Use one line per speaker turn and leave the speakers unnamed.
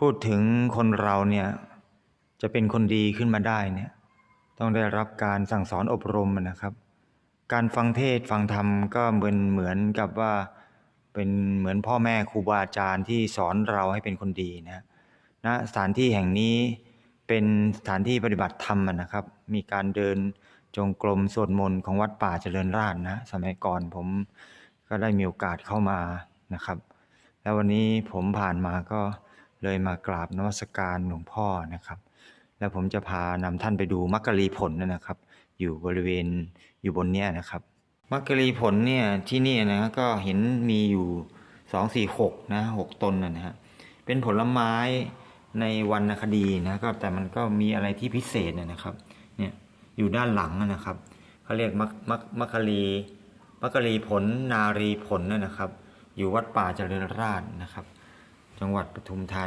พูดถึงคนเราเนี่ยจะเป็นคนดีขึ้นมาได้เนี่ยต้องได้รับการสั่งสอนอบรมนะครับ การฟังเทศฟังธรรมก็เหมือนเหมือนกับว่าเป็นเหมือนพ่อแม่ครูบาอาจารย์ที่สอนเราให้เป็นคนดีนะณสถานที่แห่งนี้เป็นสถานที่ปฏิบัติธรรมนะครับ มีการเดินจงกรมสวดมนต์ของวัดป่าเจริญราษนะสมัยก่อนผมก็ได้มีโอกาสเข้ามานะครับ แล้ววันนี้ผมผ่านมาก็ เลยมากราบนมัสการหลวงพ่อนะครับ แล้วผมจะพานำท่านไปดูมักกะลีผลนะครับ อยู่บริเวณอยู่บนเนี้ยนะครับ มักกะลีผลเนี่ยที่นี่นะก็เห็นมีอยู่สองสี่หกนะหกตนนะนะฮะเป็นผลไม้ในวรรณคดีนะก็แต่มันก็มีอะไรที่พิเศษนะครับเนี่ยอยู่ด้านหลังนะครับเขาเรียกมักมักมักกะลีมักกะลีผลนารีผลนะนะครับ อยู่วัดป่าเจริญราษนะครับ จังหวัดปทุมธานี